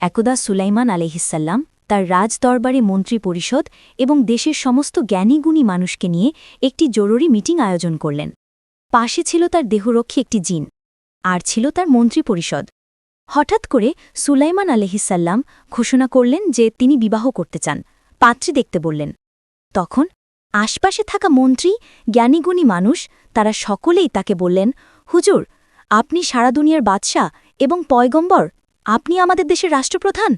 একদা সুলাইমান আলহিসাল্লাম তার রাজদরবারে মন্ত্রী পরিষদ এবং দেশের সমস্ত জ্ঞানীগুণী মানুষকে নিয়ে একটি জরুরি মিটিং আয়োজন করলেন। পাশে ছিল তার দেহরক্ষী একটি জিন, আর ছিল তার মন্ত্রী পরিষদ হঠাৎ করে সুলাইমান আলহিসাল্লাম ঘোষণা করলেন যে তিনি বিবাহ করতে চান। পাত্রী দেখতে বললেন, তখন আশপাশে থাকা মন্ত্রী, জ্ঞানীগুণী মানুষ, তারা সকলেই তাকে বললেন, হুজুর, আপনি সারা দুনিয়ার বাদশাহ এবং পয়গম্বর আপনি আমাদের দেশের রাষ্ট্রপ্রধান?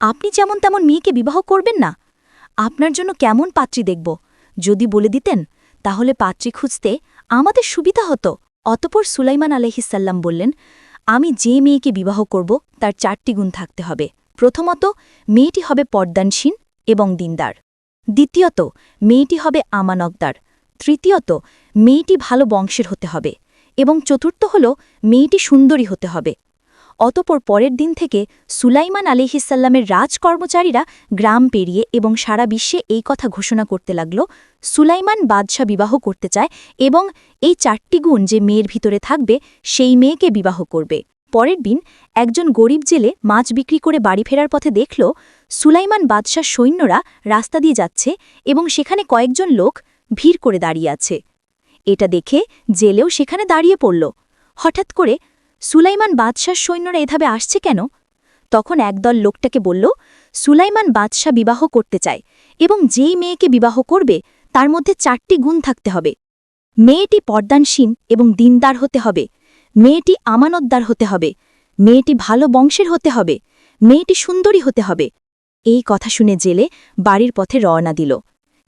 আপনি যেমন তেমন মেয়েকে বিবাহ করবেন না। আপনার জন্য কেমন পাত্রী দেখব? যদি বলে দিতেন, তাহলে পাত্রী খুঁজতে আমাদের সুবিধা হতো। অতপর সুলাইমান আলহিসাল্লাম বললেন, আমি যে মেয়েকে বিবাহ করব, তার চারটি গুণ থাকতে হবে। প্রথমত, মেয়েটি হবে পর্দানসীন এবং দিনদার। দ্বিতীয়ত, মেয়েটি হবে আমানকদার তৃতীয়ত, মেয়েটি ভালো বংশের হতে হবে। এবং চতুর্থ হল, মেয়েটি সুন্দরী হতে হবে। অতপর পরের দিন থেকে সুলাইমান আলিহিসাল্লামের রাজকর্মচারীরা গ্রাম পেরিয়ে এবং সারা বিশ্বে এই কথা ঘোষণা করতে লাগল, সুলাইমান বাদশাহ বিবাহ করতে চায় এবং এই চারটি গুণ যে মেয়ের ভিতরে থাকবে, সেই মেয়েকে বিবাহ করবে। পরের দিন একজন গরিব জেলে মাছ বিক্রি করে বাড়ি ফেরার পথে দেখল, সুলাইমান বাদশাহ সৈন্যরা রাস্তা দিয়ে যাচ্ছে এবং সেখানে কয়েকজন লোক ভিড় করে দাঁড়িয়ে আছে। এটা দেখে জেলেও সেখানে দাঁড়িয়ে পড়ল। হঠাৎ করে সুলাইমান বাদশাহ সৈন্যরা এভাবে আসছে কেন? তখন একদল লোকটাকে বলল, সুলাইমান বাদশাহ বিবাহ করতে চায় এবং যেই মেয়েকে বিবাহ করবে, তার মধ্যে চারটি গুণ থাকতে হবে। মেয়েটি পর্দানসীন এবং দিনদার হতে হবে। মেয়েটি আমানতদার হতে হবে। মেয়েটি ভালো বংশের হতে হবে। মেয়েটি সুন্দরী হতে হবে। এই কথা শুনে জেলে বাড়ির পথে রওনা দিল।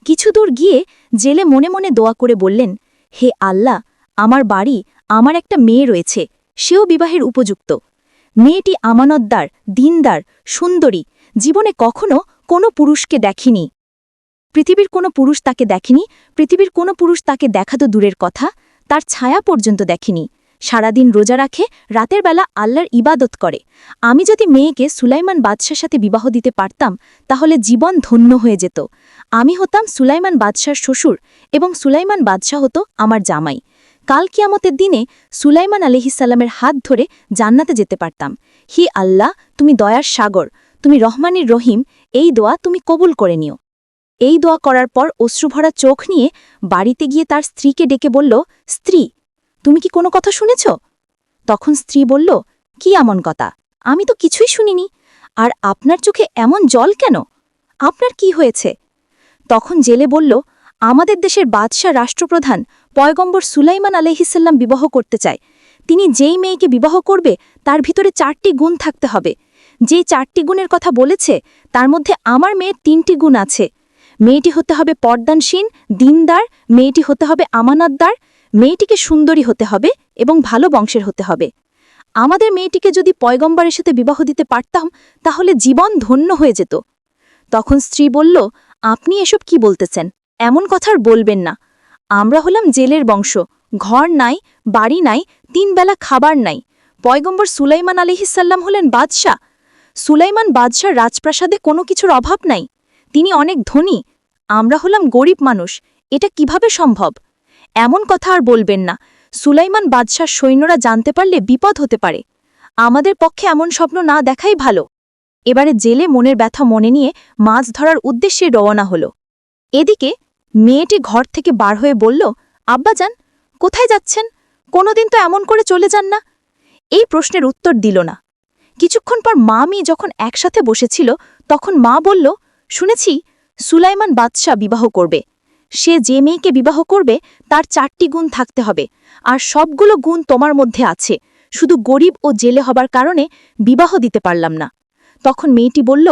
কিছু দূর গিয়ে জেলে মনে মনে দোয়া করে বললেন, হে আল্লাহ, আমার বাড়ি, আমার একটা মেয়ে রয়েছে। সেও বিবাহের উপযুক্ত। মেয়েটি আমানতদার, দিনদার, সুন্দরী, জীবনে কখনো কোনো পুরুষকে দেখেনি। পৃথিবীর কোনো পুরুষ তাকে দেখেনি, পৃথিবীর কোনো পুরুষ তাকে দেখা তো দূরের কথা, তার ছায়া পর্যন্ত দেখেনি। সারাদিন রোজা রাখে, রাতের বেলা আল্লাহর ইবাদত করে। আমি যদি মেয়েকে সুলাইমান বাদশার সাথে বিবাহ দিতে পারতাম, তাহলে জীবন ধন্য হয়ে যেত। আমি হতাম সুলাইমান বাদশার শ্বশুর এবং সুলাইমান বাদশাহ হতো আমার জামাই। কাল কিয়ামতের দিনে সুলাইমান আলহিসাল্লামের হাত ধরে জান্নাতে যেতে পারতাম। হি আল্লাহ, তুমি দয়ার সাগর, তুমি রহমানির রহিম, এই দোয়া তুমি কবুল করে নিও। এই দোয়া করার পর অশ্রুভরা চোখ নিয়ে বাড়িতে গিয়ে তার স্ত্রীকে ডেকে বলল, স্ত্রী, তুমি কি কোনো কথা শুনেছ? তখন স্ত্রী বলল, কি এমন কথা? আমি তো কিছুই শুনিনি। আর আপনার চোখে এমন জল কেন? আপনার কি হয়েছে? তখন জেলে বলল আমাদের দেশের বাদশাহ রাষ্ট্রপ্রধান পয়গম্বর সুলাইমান আলহিসাল্লাম বিবাহ করতে চায়। তিনি যেই মেয়েকে বিবাহ করবে, তার ভিতরে চারটি গুণ থাকতে হবে। যেই চারটি গুণের কথা বলেছে, তার মধ্যে আমার মেয়ের তিনটি গুণ আছে। মেয়েটি হতে হবে পর্দানসীন, দিনদার, মেয়েটি হতে হবে আমানতদার, মেয়েটিকে সুন্দরী হতে হবে এবং ভালো বংশের হতে হবে। আমাদের মেয়েটিকে যদি পয়গম্বরের সাথে বিবাহ দিতে পারতাম, তাহলে জীবন ধন্য হয়ে যেত। তখন স্ত্রী বলল, আপনি এসব কি বলতেছেন? এমন কথা আর বলবেন না। আমরা হলাম জেলের বংশ। ঘর নাই, বাড়ি নাই, তিন বেলা খাবার নাই। পয়গম্বর সুলাইমান আলিহিসাল্লাম হলেন বাদশাহ। সুলাইমান বাদশাহ রাজপ্রাসাদে কোনো কিছুর অভাব নাই। তিনি অনেক ধনী। আমরা হলাম গরিব মানুষ। এটা কীভাবে সম্ভব? এমন কথা আর বলবেন না। সুলাইমান বাদশাহ সৈন্যরা জানতে পারলে বিপদ হতে পারে। আমাদের পক্ষে এমন স্বপ্ন না দেখাই ভালো। এবারে জেলে মনের ব্যথা মনে নিয়ে মাছ ধরার উদ্দেশ্যে রওনা হল। এদিকে মেয়েটি ঘর থেকে বার হয়ে বলল আব্বাজান কোথায় যাচ্ছেন? কোনোদিন তো এমন করে চলে যান না? এই প্রশ্নের উত্তর দিল না। কিছুক্ষণ পর মা মেয়ে যখন একসাথে বসেছিল, তখন মা বলল, শুনেছি, সুলাইমান বাদশাহ বিবাহ করবে। সে যে মেয়েকে বিবাহ করবে, তার চারটি গুণ থাকতে হবে। আর সবগুলো গুণ তোমার মধ্যে আছে। শুধু গরিব ও জেলে হবার কারণে বিবাহ দিতে পারলাম না। তখন মেয়েটি বলল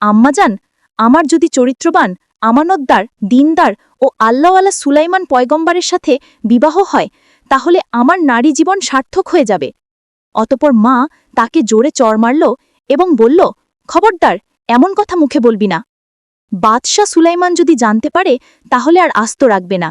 আম্মাজান আমার যদি চরিত্রবান আমানতদার, দিনদার ও আল্লাওয়ালা সুলাইমান পয়গম্বরের সাথে বিবাহ হয়, তাহলে আমার নারী জীবন সার্থক হয়ে যাবে। অতপর মা তাকে জোরে চর মারল এবং বলল, খবরদার, এমন কথা মুখে বলবি না। বাদশাহ সুলাইমান যদি জানতে পারে, তাহলে আর আস্ত রাখবে না।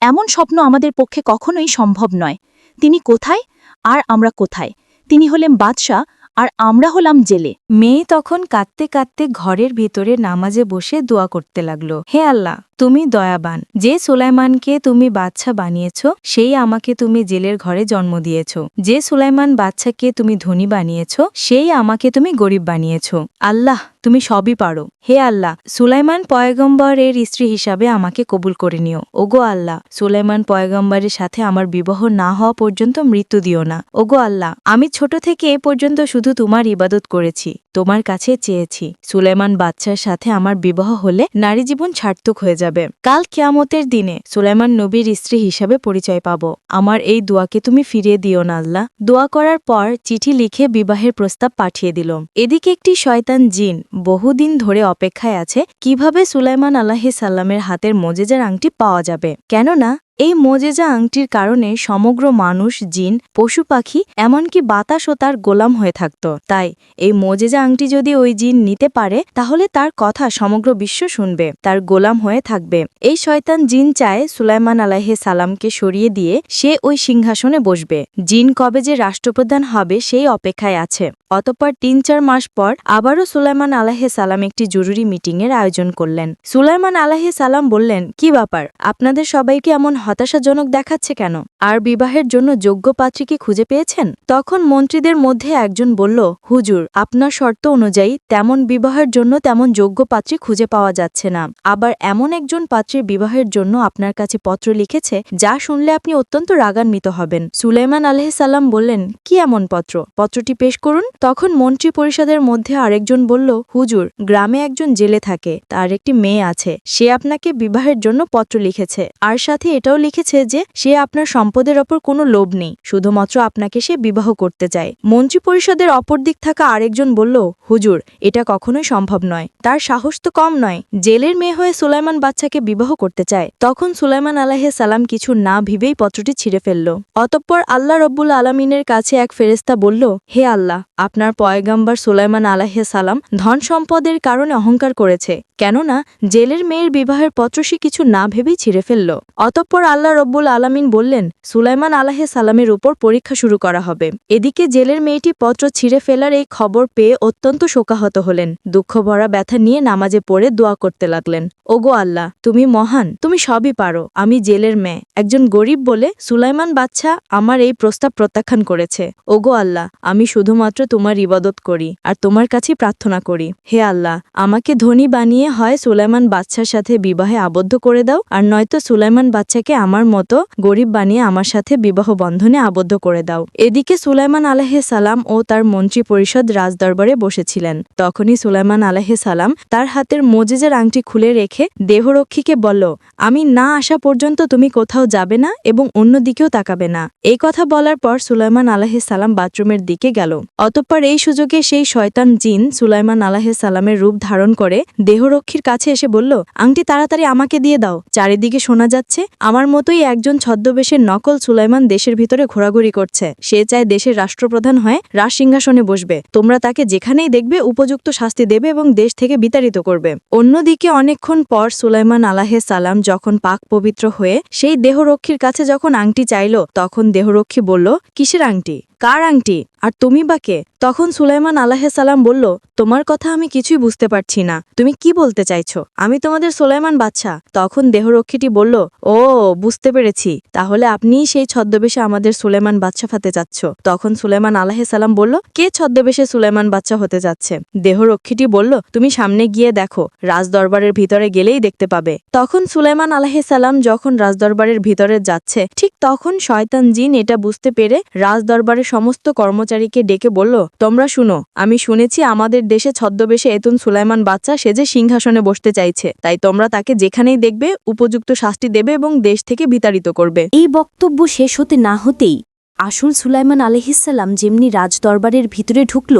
এমন স্বপ্ন আমাদের পক্ষে কখনোই সম্ভব নয়। তিনি কোথায়? আর আমরা কোথায়? তিনি হলেন বাদশাহ আর আমরা হলাম জেলে। মেয়ে তখন কাঁদতে কাঁদতে ঘরের ভিতরে নামাজে বসে দোয়া করতে লাগল। হে আল্লাহ, তুমি দয়াবান। যে সুলাইমানকে তুমি বাচ্চা বানিয়েছ, সেই আমাকে তুমি জেলের ঘরে জন্ম দিয়েছ। যে সুলাইমান বাচ্চাকে তুমি ধনী বানিয়েছ, সেই আমাকে তুমি গরিব বানিয়েছ। আল্লাহ তুমি সবই পারো। হে আল্লাহ, সুলাইমান পয়গম্বর এর স্ত্রী হিসাবে আমাকে কবুল করে নিও। ওগো আল্লাহ, সুলাইমান পয়গম্বরের সাথে আমার বিবাহ না হওয়া পর্যন্ত মৃত্যু দিও না। ওগো আল্লাহ, আমি ছোট থেকে এ পর্যন্ত শুধু তোমার ইবাদত করেছি, তোমার কাছে চেয়েছি। সুলাইমান বাচ্চার সাথে আমার বিবাহ হলে নারী জীবন সার্থক হয়ে যাবে। কাল কেয়ামতের দিনে সুলাইমান নবীর স্ত্রী হিসাবে পরিচয় পাব। আমার এই দোয়াকে তুমি ফিরিয়ে দিও না আল্লাহ। দোয়া করার পর চিঠি লিখে বিবাহের প্রস্তাব পাঠিয়ে দিল এদিকে একটি শয়তান জিন বহুদিন ধরে অপেক্ষায় আছে কীভাবে সুলাইমান আলাহি সাল্লামের হাতের মজেজার আংটি পাওয়া যাবে। কেননা এই মোজেজা আংটির কারণে সমগ্র মানুষ, জিন, পশু পাখি, এমনকি বাতাসও তার গোলাম হয়ে থাকত। তাই এই মোজেজা আংটি যদি ওই জিন নিতে পারে, তাহলে তার কথা সমগ্র বিশ্ব শুনবে, তার গোলাম হয়ে থাকবে। এই শয়তান জিন চায় সুলাইমান আলাহে সালামকে সরিয়ে দিয়ে সে ওই সিংহাসনে বসবে। জিন কবে যে রাষ্ট্রপ্রধান হবে, সেই অপেক্ষায় আছে। অতঃপর তিন চার মাস পর আবারও সুলাইমান আলাহে সালাম একটি জরুরি মিটিংয়ের আয়োজন করলেন। সুলাইমান আলাহে সালাম বললেন, কি ব্যাপার? আপনাদের সবাইকে এমন হতাশাজনক দেখাচ্ছে কেন? আর বিবাহের জন্য যোগ্য পাত্রী কি খুঁজে পেয়েছেন? তখন মন্ত্রীদের মধ্যে একজন বলল, হুজুর, আপনার শর্ত অনুযায়ী তেমন বিবাহের জন্য তেমন যোগ্য পাত্রী খুঁজে পাওয়া যাচ্ছে না। আবার এমন একজন পাত্রের বিবাহের জন্য আপনার কাছে পত্র লিখেছে, যা শুনলে আপনি অত্যন্ত রাগান্বিত হবেন। সুলাইমান আলহিসাল্লাম বললেন, কি এমন পত্র? পত্রটি পেশ করুন। তখন মন্ত্রী পরিষদের মধ্যে আরেকজন বলল, হুজুর, গ্রামে একজন জেলে থাকে, তার একটি মেয়ে আছে, সে আপনাকে বিবাহের জন্য পত্র লিখেছে। আর সাথে এটাও লিখেছে যে সে আপনার সম্পদের ওপর কোনো লোভ নেই, শুধুমাত্র আপনাকে সে বিবাহ করতে চায়। মন্ত্রী পরিষদের অপর দিক থাকা আরেকজন বলল, হুজুর, এটা কখনোই সম্ভব নয়। তার সাহস তো কম নয়। জেলের মেয়ে হয়ে সুলাইমান বাচ্চাকে বিবাহ করতে চায়। তখন সুলাইমান আলাহে সালাম কিছু না ভেবেই পত্রটি ছিঁড়ে ফেলল। অতঃপর আল্লাহ রব্বুল আলমিনের কাছে এক ফেরেস্তা বলল, হে আল্লাহ, আপনার পয়গাম্বার সুলাইমান আলাহে সালাম ধন সম্পদের কারণে অহংকার করেছে। কেননা, জেলের মেয়ের বিবাহের পত্র সে কিছু না ভেবেই ছিঁড়ে ফেলল। অতঃপর আল্লাহ রব্বুল আলামিন বললেন, সুলাইমান আলাহে সালামের উপর পরীক্ষা শুরু করা হবে। এদিকে জেলের মেয়েটি পত্র ছিঁড়ে ফেলার এই খবর পেয়ে অত্যন্ত শোকাহত হলেন। দুঃখ ভরা ব্যথা নিয়ে নামাজে পড়ে দোয়া করতে লাগলেন। ওগো আল্লাহ, তুমি মহান, তুমি সবই পারো, আমি জেলের মেয়ে। একজন গরিব বলে সুলাইমান বাচ্চা আমার এই প্রস্তাব প্রত্যাখ্যান করেছে। ওগো আল্লাহ, আমি শুধুমাত্র তোমার ইবাদত করি, আর তোমার কাছে প্রার্থনা করি। হে আল্লাহ, আমাকে ধনী বানিয়ে হয় সুলাইমান বাচ্চার সাথে বিবাহে আবদ্ধ করে দাও, আর নয়তো সুলাইমান বাচ্চাকে আমার মতো গরিব বানিয়ে আমার সাথে বিবাহ বন্ধনে আবদ্ধ করে দাও। এদিকে সুলাইমান আলাহে সালাম ও তার মন্ত্রী পরিষদ রাজদরবারে বসেছিলেন। তখনই সুলাইমান আলাহে সালাম তার হাতের মোজেজের আংটি খুলে রেখে দেহরক্ষীকে বলল, আমি না আসা পর্যন্ত তুমি কোথাও যাবে না এবং অন্য দিকেও তাকাবে না। এই কথা বলার পর সুলাইমান আলাহে সালাম বাথরুমের দিকে গেল। অতঃপর এই সুযোগে সেই শয়তান জিন সুলাইমান আলাহে সালামের রূপ ধারণ করে দেহরক্ষীর কাছে এসে বলল, আংটি তাড়াতাড়ি আমাকে দিয়ে দাও। চারিদিকে শোনা যাচ্ছে, আমার মতোই একজন ছদ্মবেশের নকল সুলাইমান দেশের ভিতরে ঘোরাঘুরি করছে। সে চায় দেশের রাষ্ট্রপ্রধান হয় রাজ সিংহাসনে বসবে। তোমরা তাকে যেখানেই দেখবে উপযুক্ত শাস্তি দেবে এবং দেশ থেকে বিতাড়িত করবে। অন্যদিকে অনেকক্ষণ পর সুলাইমান আলাহে সালাম যখন পাক পবিত্র হয়ে সেই দেহরক্ষীর কাছে যখন আংটি চাইল, তখন দেহরক্ষী বলল, কিসের আংটি? কার আংটি? আর তুমি বা কে? তখন সুলাইমান সালাম বলল, তোমার কথা আমি কিছুই বুঝতে পারছি না। তুমি কি বলতে চাইছো? আমি তোমাদের সুলাইমান বাচ্চা তখন দেহরক্ষীটি বলল, ও, বুঝতে পেরেছি। তাহলে আপনিই সেই ছদ্মবেশে আমাদের সুলাইমান বাচ্চা ফাতে যাচ্ছ। তখন সুলাইমান আলাহে সালাম বলল, কে ছদ্মবেশে সুলাইমান বাচ্চা হতে যাচ্ছে? দেহরক্ষীটি বলল, তুমি সামনে গিয়ে দেখো, রাজদরবারের ভিতরে গেলেই দেখতে পাবে। তখন সুলাইমান আলাহে সালাম যখন রাজদরবারের ভিতরে যাচ্ছে, ঠিক তখন শয়তান জিন এটা বুঝতে পেরে রাজদরবারের সমস্ত কর্মচারীকে ডেকে বলল, তোমরা শুনো, আমি শুনেছি আমাদের দেশে ছদ্মবেশে এতুন সুলাইমান বাচ্চা সে যে সিংহাসনে বসতে চাইছে। তাই তোমরা তাকে যেখানেই দেখবে, উপযুক্ত শাস্তি দেবে এবং দেশ থেকে বিতাড়িত করবে। এই বক্তব্য শেষ হতে না হতেই আসল সুলাইমান আলহিসাল্লাম যেমনি রাজদরবারের ভিতরে ঢুকল,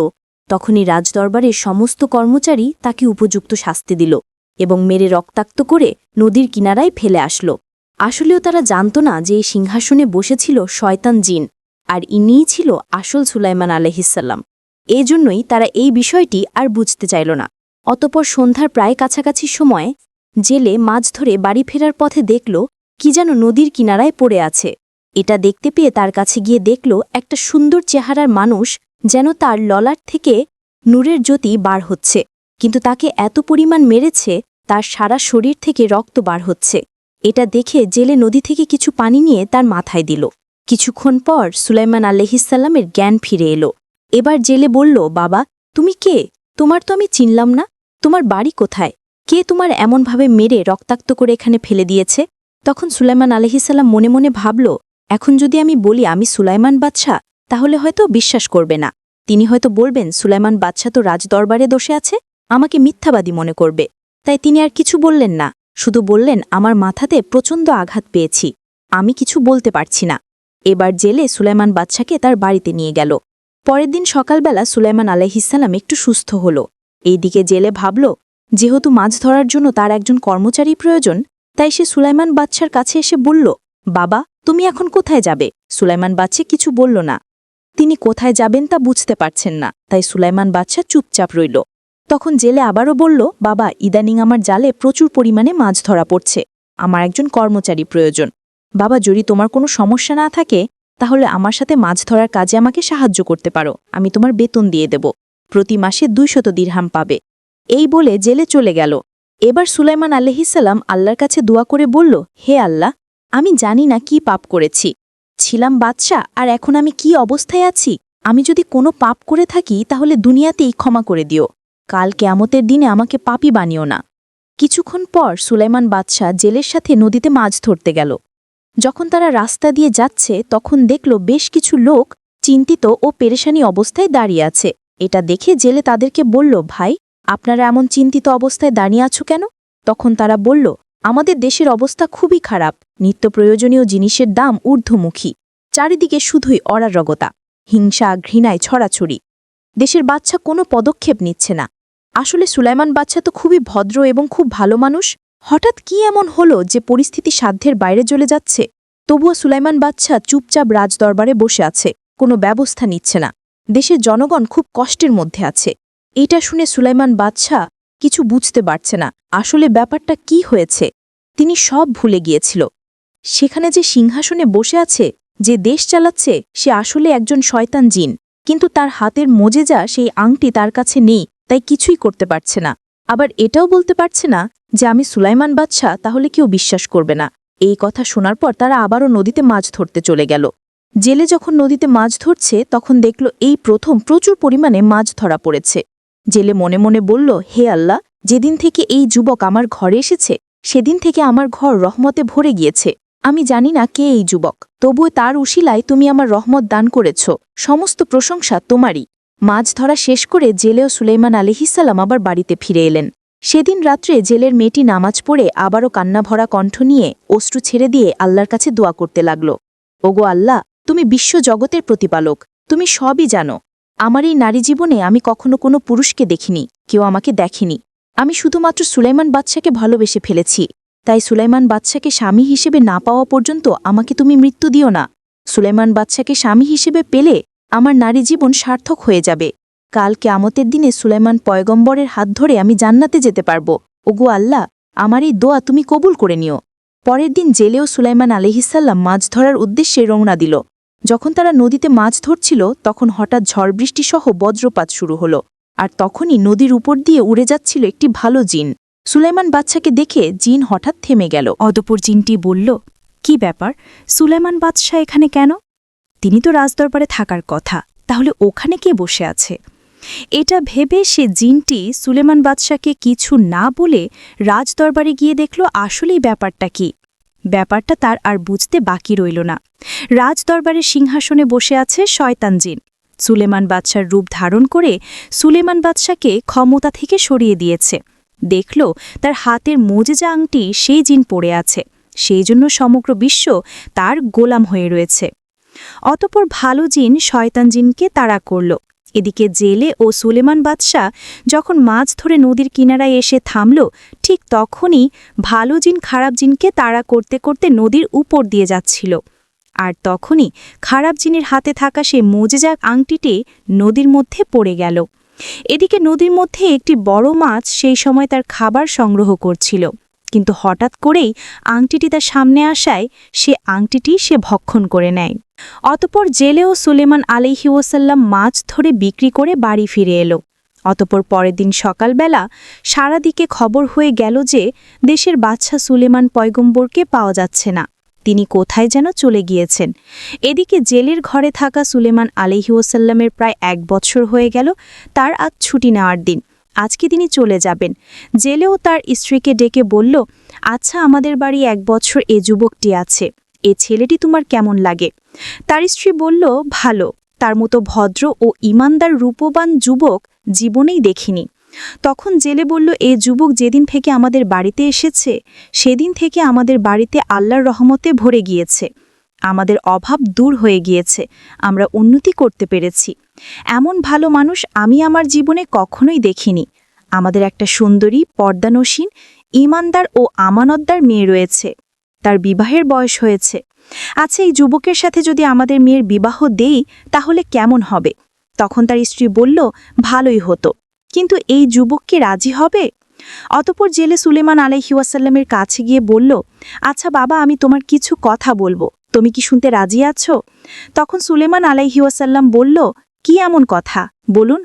তখনই রাজদরবারের সমস্ত কর্মচারী তাকে উপযুক্ত শাস্তি দিল এবং মেরে রক্তাক্ত করে নদীর কিনারায় ফেলে আসল। আসলেও তারা জানত না যে এই সিংহাসনে বসেছিল শয়তান জিন। আর ইনিই ছিল আসল সুলাইমান আলহিসাল্লাম এজন্যই তারা এই বিষয়টি আর বুঝতে চাইল না। অতপর সন্ধ্যার প্রায় কাছাকাছি সময়ে জেলে মাছ ধরে বাড়ি ফেরার পথে দেখল, কি যেন নদীর কিনারায় পড়ে আছে। এটা দেখতে পেয়ে তার কাছে গিয়ে দেখল একটা সুন্দর চেহারার মানুষ যেন তার ললার থেকে নূরের জ্যোতি বার হচ্ছে। কিন্তু তাকে এত পরিমাণ মেরেছে, তার সারা শরীর থেকে রক্ত বার হচ্ছে। এটা দেখে জেলে নদী থেকে কিছু পানি নিয়ে তার মাথায় দিল। কিছুক্ষণ পর সুলাইমান আলহিসাল্লামের জ্ঞান ফিরে এলো। এবার জেলে বলল, বাবা, তুমি কে? তোমার তো আমি চিনলাম না। তোমার বাড়ি কোথায়? কে তোমার এমনভাবে মেরে রক্তাক্ত করে এখানে ফেলে দিয়েছে? তখন সুলাইমান আলহিসাল্লাম মনে মনে ভাবল, এখন যদি আমি বলি আমি সুলাইমান বাদশাহ, তাহলে হয়তো বিশ্বাস করবে না। তিনি হয়তো বলবেন, সুলাইমান বাদশাহ তো রাজদরবারে দোষে আছে, আমাকে মিথ্যাবাদী মনে করবে। তাই তিনি আর কিছু বললেন না, শুধু বললেন, আমার মাথাতে প্রচণ্ড আঘাত পেয়েছি। আমি কিছু বলতে পারছি না। এবার জেলে সুলাইমান বাদশাকে তার বাড়িতে নিয়ে গেল। পরের দিন সকালবেলা সুলাইমান আলাইহিসাল্লাম একটু সুস্থ হল। এইদিকে জেলে ভাবল, যেহেতু মাছ ধরার জন্য তার একজন কর্মচারী প্রয়োজন, তাই সে সুলাইমান বাদশার কাছে এসে বলল, বাবা, তুমি এখন কোথায় যাবে সুলাইমান বাচ্চা কিছু বলল না। তিনি কোথায় যাবেন তা বুঝতে পারছেন না, তাই সুলাইমান বাচ্চা চুপচাপ রইল। তখন জেলে আবারও বলল, বাবা, ইদানিং আমার জালে প্রচুর পরিমাণে মাছ ধরা পড়ছে। আমার একজন কর্মচারী প্রয়োজন। বাবা যদি তোমার কোনো সমস্যা না থাকে, তাহলে আমার সাথে মাছ ধরার কাজে আমাকে সাহায্য করতে পারো। আমি তোমার বেতন দিয়ে দেব। প্রতি মাসে দুইশত দিরহাম পাবে। এই বলে জেলে চলে গেল। এবার সুলাইমান আলহিসাল্লাম আল্লাহর কাছে দোয়া করে বলল, হে আল্লাহ, আমি জানি না কি পাপ করেছি। ছিলাম বাদশা আর এখন আমি কি অবস্থায় আছি? আমি যদি কোনো পাপ করে থাকি, তাহলে দুনিয়াতেই ক্ষমা করে দিও। কাল কেয়ামতের দিনে আমাকে পাপই বানিও না। কিছুক্ষণ পর সুলাইমান বাদশাহ জেলের সাথে নদীতে মাছ ধরতে গেল। যখন তারা রাস্তা দিয়ে যাচ্ছে, তখন দেখল বেশ কিছু লোক চিন্তিত ও পেরেশানি অবস্থায় দাঁড়িয়ে আছে। এটা দেখে জেলে তাদেরকে বলল, ভাই, আপনারা এমন চিন্তিত অবস্থায় দাঁড়িয়ে আছো কেন? তখন তারা বলল, আমাদের দেশের অবস্থা খুবই খারাপ। নিত্য প্রয়োজনীয় জিনিসের দাম ঊর্ধ্বমুখী। চারিদিকে শুধুই অরারগতা হিংসা, ঘৃণায় ছড়াছড়ি। দেশের বাচ্চা কোনো পদক্ষেপ নিচ্ছে না। আসলে সুলাইমান বাচ্চা তো খুবই ভদ্র এবং খুব ভালো মানুষ। হঠাৎ কি এমন হলো যে পরিস্থিতি সাধ্যের বাইরে চলে যাচ্ছে? তবুও সুলাইমান বাদশাহ চুপচাপ রাজদরবারে বসে আছে, কোনো ব্যবস্থা নিচ্ছে না। দেশের জনগণ খুব কষ্টের মধ্যে আছে। এটা শুনে সুলাইমান বাদশাহ কিছু বুঝতে পারছে না, আসলে ব্যাপারটা কি হয়েছে? তিনি সব ভুলে গিয়েছিল। সেখানে যে সিংহাসনে বসে আছে, যে দেশ চালাচ্ছে, সে আসলে একজন শয়তান জিন। কিন্তু তার হাতের মোজেজা, সেই আংটি তার কাছে নেই, তাই কিছুই করতে পারছে না। আবার এটাও বলতে পারছে না যে আমি সুলাইমান বাদশাহ, তাহলে কেউ বিশ্বাস করবে না। এই কথা শোনার পর তারা আবারও নদীতে মাছ ধরতে চলে গেল। জেলে যখন নদীতে মাছ ধরছে, তখন দেখল এই প্রথম প্রচুর পরিমাণে মাছ ধরা পড়েছে। জেলে মনে মনে বলল, হে আল্লাহ, যেদিন থেকে এই যুবক আমার ঘরে এসেছে, সেদিন থেকে আমার ঘর রহমতে ভরে গিয়েছে। আমি জানি না কে এই যুবক, তবুও তার উশিলায় তুমি আমার রহমত দান করেছ। সমস্ত প্রশংসা তোমারই। মাছ ধরা শেষ করে জেলেও সুলেইমান আলিহিসাল্লাম আবার বাড়িতে ফিরে এলেন। সেদিন রাত্রে জেলের মেয়েটি নামাজ পড়ে আবারও কান্নাভরা কণ্ঠ নিয়ে অশ্রু ছেড়ে দিয়ে আল্লাহর কাছে দোয়া করতে লাগল। ওগো আল্লাহ, তুমি বিশ্ব জগতের প্রতিপালক, তুমি সবই জানো। আমার এই নারী জীবনে আমি কখনো কোনো পুরুষকে দেখিনি, কেউ আমাকে দেখেনি। আমি শুধুমাত্র সুলাইমান বাদশাকে ভালোবেসে ফেলেছি। তাই সুলাইমান বাদশাকে স্বামী হিসেবে না পাওয়া পর্যন্ত আমাকে তুমি মৃত্যু দিও না। সুলাইমান বাদশাকে স্বামী হিসেবে পেলে আমার নারী জীবন সার্থক হয়ে যাবে। কাল কেয়ামতের দিনে সুলাইমান পয়গম্বরের হাত ধরে আমি জান্নাতে যেতে পারব। ওগো আল্লাহ, আমার এই দোয়া তুমি কবুল করে নিও। পরের দিন জেলেও সুলাইমান আলহিসাল্লাম মাছ ধরার উদ্দেশ্যে রওনা দিল। যখন তারা নদীতে মাছ ধরছিল, তখন হঠাৎ ঝড় বৃষ্টিসহ বজ্রপাত শুরু হলো। আর তখনই নদীর উপর দিয়ে উড়ে যাচ্ছিল একটি ভালো জিন। সুলাইমান বাচ্চাকে দেখে জিন হঠাৎ থেমে গেল। অদপর জিনটি বলল, কি ব্যাপার? সুলাইমান বাদশাহ এখানে কেন? তিনি তো রাজদরবারে থাকার কথা, তাহলে ওখানে কে বসে আছে? এটা ভেবে সে জিনটি সুলেমান বাদশাকে কিছু না বলে রাজদরবারে গিয়ে দেখল, আসলেই ব্যাপারটা কি? ব্যাপারটা তার আর বুঝতে বাকি রইল না। রাজদরবারের সিংহাসনে বসে আছে শয়তান জিন। সুলেমান বাদশার রূপ ধারণ করে সুলেমান বাদশাকে ক্ষমতা থেকে সরিয়ে দিয়েছে। দেখল, তার হাতের মোজেজা আংটি সেই জিন পড়ে আছে। সেই জন্য সমগ্র বিশ্ব তার গোলাম হয়ে রয়েছে। অতপর ভালো জিন শয়তান জিনকে তাড়া করল। এদিকে জেলে ও সুলেমান বাদশাহ যখন মাছ ধরে নদীর কিনারায় এসে থামল, ঠিক তখনই ভালো জিন খারাপ জিনকে তাড়া করতে করতে নদীর উপর দিয়ে যাচ্ছিল। আর তখনই খারাপ জিনের হাতে থাকা সেই মোজেজাক আংটিটি নদীর মধ্যে পড়ে গেল। এদিকে নদীর মধ্যে একটি বড় মাছ সেই সময় তার খাবার সংগ্রহ করছিল। কিন্তু হঠাৎ করেই আংটিটি তার সামনে আসায় সে আংটিটি সে ভক্ষণ করে নেয়। অতপর জেলেও সুলেমান আলিহি ওসাল্লাম মাছ ধরে বিক্রি করে বাড়ি ফিরে এলো। অতপর পরের দিন সকালবেলা সারাদিকে খবর হয়ে গেল যে দেশের বাদশা সুলেমান পয়গম্বরকে পাওয়া যাচ্ছে না। তিনি কোথায় যেন চলে গিয়েছেন। এদিকে জেলের ঘরে থাকা সুলেমান আলিহি ওসাল্লামের প্রায় এক বছর হয়ে গেল তার আজ ছুটি নেওয়ার দিন। আজকে তিনি চলে যাবেন। জেলেও তার স্ত্রীকে ডেকে বলল আচ্ছা আমাদের বাড়ি এক বছর এ যুবকটি আছে। এ ছেলেটি তোমার কেমন লাগে? তার স্ত্রী বলল, ভালো। তার মতো ভদ্র ও ইমানদার রূপবান যুবক জীবনেই দেখিনি। তখন জেলে বলল, এ যুবক যেদিন থেকে আমাদের বাড়িতে এসেছে, সেদিন থেকে আমাদের বাড়িতে আল্লাহর রহমতে ভরে গিয়েছে। আমাদের অভাব দূর হয়ে গিয়েছে। আমরা উন্নতি করতে পেরেছি। এমন ভালো মানুষ আমি আমার জীবনে কখনোই দেখিনি। আমাদের একটা সুন্দরী, পর্দানসীন ইমানদার ও আমানতদার মেয়ে রয়েছে। তার বিবাহের বয়স হয়েছে। আচ্ছা এই যুবকের সাথে যদি আমাদের মেয়ের বিবাহ দেই, তাহলে কেমন হবে? তখন তার স্ত্রী বলল, ভালোই হতো। কিন্তু এই যুবক কি রাজি হবে? অতপর জেলে সুলেমান আলাইহিওয়াসাল্লামের কাছে গিয়ে বলল আচ্ছা বাবা, আমি তোমার কিছু কথা বলব। তুমি কি শুনতে রাজি আছো? তখন সুলেমান আলাইহিওয়াসাল্লাম বলল, কি এমন কথা? বলুন।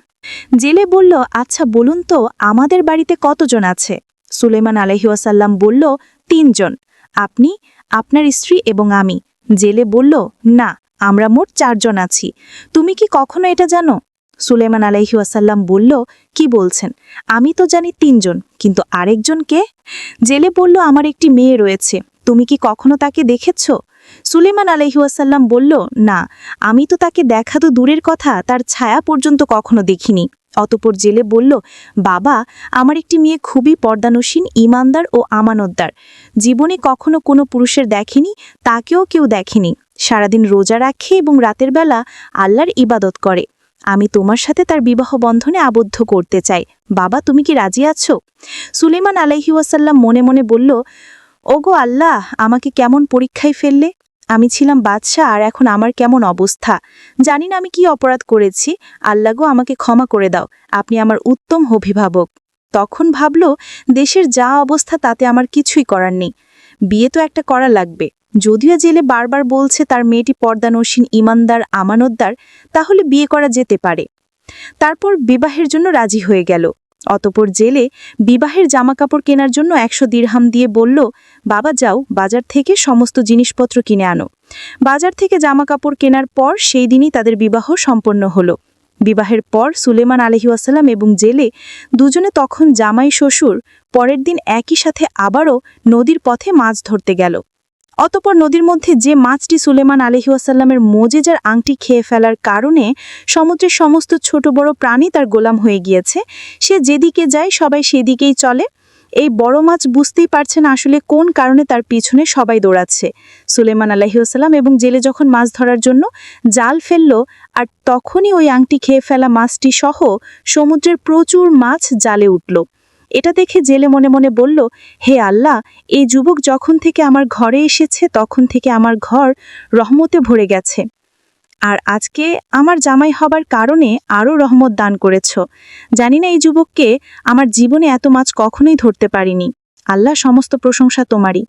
জেলে বলল আচ্ছা বলুন তো, আমাদের বাড়িতে কতজন আছে? সুলেমান আলাইহিওয়াসাল্লাম বলল, তিনজন। আপনি, আপনার স্ত্রী এবং আমি। জেলে বলল, না, আমরা মোট চারজন আছি। তুমি কি কখনো এটা জানো? সুলেমান আলাইহিওয়াসাল্লাম বলল, কি বলছেন? আমি তো জানি তিনজন, কিন্তু আরেকজন কে? জেলে বলল, আমার একটি মেয়ে রয়েছে। তুমি কি কখনো তাকে দেখেছ? সুলেমান আলহিউসাল্লাম বলল, না, আমি তো তাকে দেখা তো দূরের কথা, তার ছায়া পর্যন্ত কখনো দেখিনি। অতপর জেলে বলল, বাবা, আমার একটি মেয়ে খুবই পর্দানসীন, ইমানদার ও আমানতদার। জীবনে কখনো কোনো পুরুষের দেখেনি, তাকেও কেউ দেখেনি। সারাদিন রোজা রাখে এবং রাতের বেলা আল্লাহর ইবাদত করে। আমি তোমার সাথে তার বিবাহ বন্ধনে আবদ্ধ করতে চাই। বাবা, তুমি কি রাজি আছো? সুলেমান আলাইহিউসাল্লাম মনে মনে বলল, ওগো আল্লাহ, আমাকে কেমন পরীক্ষায় ফেললে? আমি ছিলাম বাদশাহ আর এখন আমার কেমন অবস্থা? জানি না আমি কি অপরাধ করেছি। আল্লাহ গো, আমাকে ক্ষমা করে দাও। আপনি আমার উত্তম অভিভাবক। তখন ভাবল, দেশের যা অবস্থা তাতে আমার কিছুই করার নেই। বিয়ে তো একটা করা লাগবে। যদিও জেলে বারবার বলছে তার মেয়েটি পর্দানসীন ইমানদার, আমানতদার, তাহলে বিয়ে করা যেতে পারে। তারপর বিবাহের জন্য রাজি হয়ে গেল। অতপর জেলে বিবাহের জামাকাপড় কেনার জন্য একশো দিরহাম দিয়ে বলল, বাবা, যাও, বাজার থেকে সমস্ত জিনিসপত্র কিনে আনো। বাজার থেকে জামাকাপড় কেনার পর সেই দিনই তাদের বিবাহ সম্পন্ন হলো। বিবাহের পর সুলেমান আলহিউসালাম এবং জেলে দুজনে তখন জামাই শ্বশুর, পরের দিন একই সাথে আবারও নদীর পথে মাছ ধরতে গেল। অতপর নদীর মধ্যে যে মাছটি সুলেমান আলহিউসাল্লামের মোজেজার আংটি খেয়ে ফেলার কারণে সমুদ্রের সমস্ত ছোট বড় প্রাণী তার গোলাম হয়ে গিয়েছে। সে যেদিকে যায় সবাই সেদিকেই চলে। এই বড় মাছ বুঝতেই পারছে না আসলে কোন কারণে তার পিছনে সবাই দৌড়াচ্ছে। সুলেমান আলাহিউসাল্লাম এবং জেলে যখন মাছ ধরার জন্য জাল ফেলল আর তখনই ওই আংটি খেয়ে ফেলা মাছটি সহ সমুদ্রের প্রচুর মাছ জালে উঠল। এটা দেখে জেলে মনে মনে বলল, হে আল্লাহ, এই যুবক যখন থেকে আমার ঘরে এসেছে, তখন থেকে আমার ঘর রহমতে ভরে গেছে। আর আজকে আমার জামাই হবার কারণে আরও রহমত দান করেছ। জানি না এই যুবককে আমার জীবনে এত মাছ কখনোই ধরতে পারিনি। আল্লাহ সমস্ত প্রশংসা তোমারই।